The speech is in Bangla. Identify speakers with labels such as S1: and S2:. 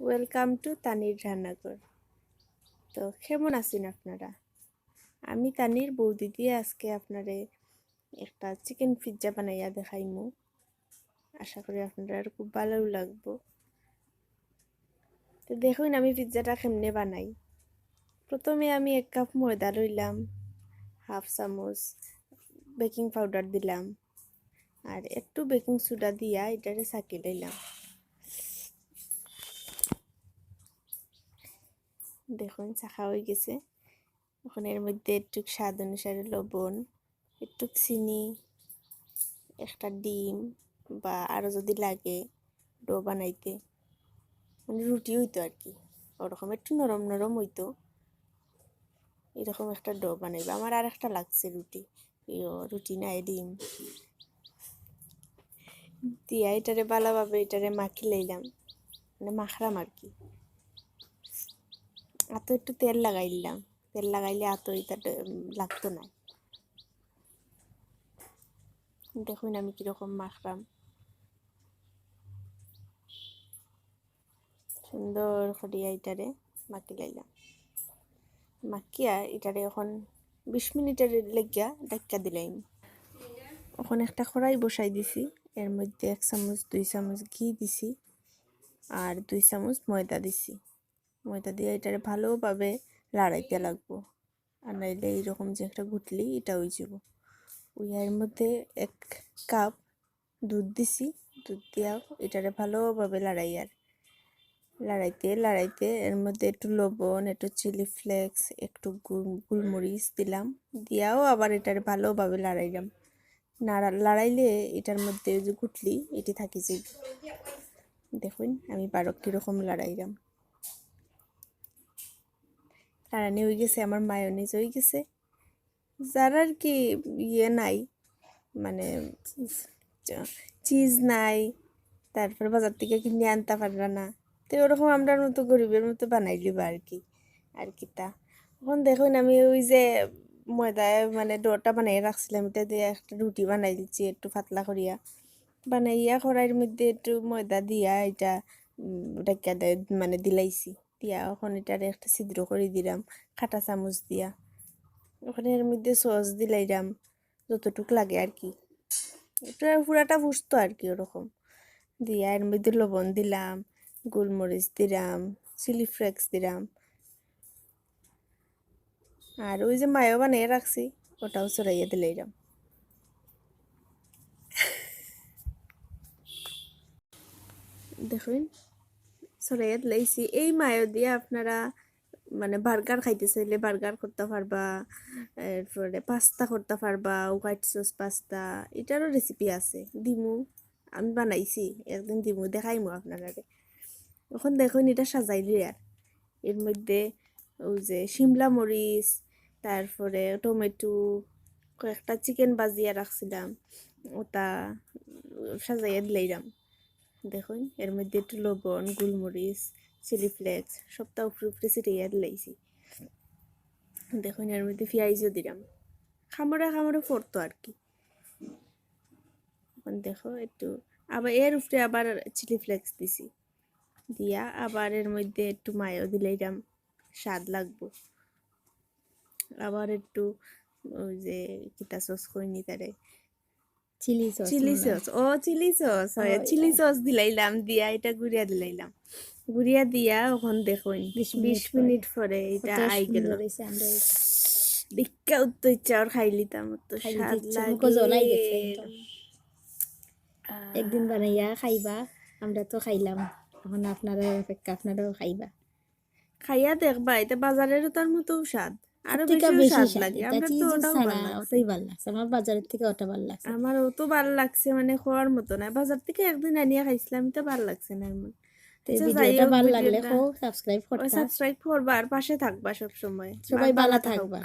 S1: ওয়েলকাম টু তানির রান্নাঘর তো কেমন আছেন আপনারা? আমি তানির বৌদি দিয়ে আজকে আপনারে একটা চিকেন পিৎজা বানাইয়া দেখাইমু। আশা করি আপনারা খুব ভালো লাগবো। তো দেখুন আমি পিৎজাটা কেমনে বানাই। প্রথমে আমি এক কাপ ময়দা লইলাম হাফ চামচ বেকিং পাউডার দিলাম, আর একটু বেকিং সোডা দিয়া এটারে চাকি লইলাম। দেখুন, চাখা হয়ে গেছে। এখন এর মধ্যে একটু স্বাদ অনুসারে লবণ একটু চিনি, একটা ডিম বা আরও যদি লাগে ডো বানাইতে। মানে রুটি হইতো আর কি ওরকম একটু নরম নরম হইতো। এরকম একটা ডো বানাইবে। আমার আর একটা লাগছে রুটি। ইয়ো, রুটি নাই, ডিম। দিয়া এটারে ভালোভাবে এটারে মাখি লইলাম মানে মাখলাম আর কি আতো একটু তেল লাগাইলাম তেল লাগাইলে আতো এটা লাগতো না দেখুন আমি কীরকম মাখলাম সুন্দর করিয়া এটারে মাখি লাইলাম মাখিয়া এটারে এখন বিশ মিনিটের লেগিয়া ডাক্কা দিলাম এখন একটা কড়াই বসাই দিছি, এর মধ্যে এক চামচ, দুই চামচ ঘি দিছি, আর দুই চামচ ময়দা দিছি। ময়দা দিয়ে এটারে ভালোভাবে লাড়াইতে লাগবো। আর নাইলে এইরকম যে একটা গুটলি এটা হয়ে যাব ওই এর মধ্যে এক কাপ দুধ দিছি, দুধ দিয়া এটারে ভালোভাবে লাড়াই আর। লাড়াইতে লাড়াইতে এর মধ্যে একটু লবণ, একটু চিলি ফ্লেক্স, একটু গুলমরিচ দিলাম। দিয়াও আবার এটারে ভালোভাবে লাড়াইলাম। নাড়া, লাড়াইলে এটার মধ্যে যে গুটলি এটি থাকি যে, দেখুন আমি বারো কীরকম লাড়াইলাম। লাড়ানি হয়ে গেছে, আমার মায়োনিজ হয়ে গেছে। যার আর কি ইয়ে নাই মানে চিজ নাই, তারপর বাজার থেকে কিনে আনতে পারবে না। তো ওরকম আমরা মতো গরিবের মতো বানাই লিবা আর কি আর কি তা। এখন দেখুন আমি ওই যে ময়দায় মানে ডোটা বানাই রাখছিলাম, এটা দিয়ে একটা রুটি বানাই দিচ্ছি একটু পাতলা করিয়া। বানাইয়া কড়াইয়ের মধ্যে একটু ময়দা দিয়া এটা ডাকিয়া মানে দিলাইছি। দিয়া ওখানে এটার একটা ছিদ্র করে দিলাম, কাটা চামচ দিয়া। ওখানে এর মধ্যে সস দিলাইলাম, যতটুক লাগে আর কি। এটা পুরাটা বুঝতো আর কি ওরকম। দিয়া এর মধ্যে লবণ দিলাম, গোলমরিচ দিলাম, চিলি ফ্লেক্স দিলাম। আর ওই যে মায়ও বানিয়ে রাখছি, ওটাও চড়াইয়া দিলাইলাম। দেখুন। সরাইয়াত লাইছি এই মায়ো দিয়ে আপনারা মানে বার্গার খাইতে চাইলে বার্গার করতে পারবা, এরপরে পাস্তা করতে পারবা হোয়াইট সস পাস্তা এটারও রেসিপি আছে, দিমু, আমি বানাইছি, একদিন দিমু, দেখাইমু আপনারা এখন দেখুন এটা সাজাইলি আর, এর মধ্যে ওই যে শিমলা মরিচ, তারপরে টমেটো, কয়েকটা চিকেন বাজিয়া রাখছিলাম, ওটা সাজাইয়া দিলাইলাম। দেখুন, এর মধ্যে একটু লবণ, গোলমরিচ চিলি ফ্লেক্স সবটা উপরে উপরে ছিটিয়ে দিলাইছি দেখুন, এর মধ্যে পেঁয়াজও দিলাম। খামড়া খামড়া পড়তো আর কি। দেখো, একটু আবার এর উপরে আবার চিলি ফ্লেক্স দিছি। দিয়া আবার এর মধ্যে একটু মায়ও দিলাইলাম, স্বাদ লাগবো। আবার একটু ওই যে কিতা সস কইনি তারে
S2: চিলি সস
S1: চিলি সস ও চিলি সস হয়। চিলি সস দিলাইলাম দিয়া এটা গুড়িয়া দিলাইলাম। গুড়িয়া দিয়া ওখান দেখুন
S2: বিশ
S1: মিনিট পরে। এটা আই গেল। দেখা উত্তর ইচ্ছা আর খাই লিতাম তো।
S2: একদিন বানাইয়া খাইবা আমরা তো খাইলাম। এখন আপনারা অপেক্ষা আপনারাও খাইবা।
S1: খাইয়া দেখবা এটা বাজারেরও তার মতো স্বাদ। আরও
S2: থেকে
S1: বেশি। লাগে। আমরা তো ওটাও
S2: ওটাই ভালো লাগছে। আমার বাজারের থেকে ওটা ভালো লাগছে।
S1: আমার অত ভালো লাগছে মানে খাওয়ার মতো না বাজার থেকে একদিন আনিয়া খাইছিলাম তো ভালো লাগছে না এমন আচ্ছা,
S2: ভিডিওটা ভালো লাগলে সাবস্ক্রাইব করতা।
S1: সাবস্ক্রাইব করবা আর পাশে থাকবা সব সময়
S2: সবাই ভালো থাকবা।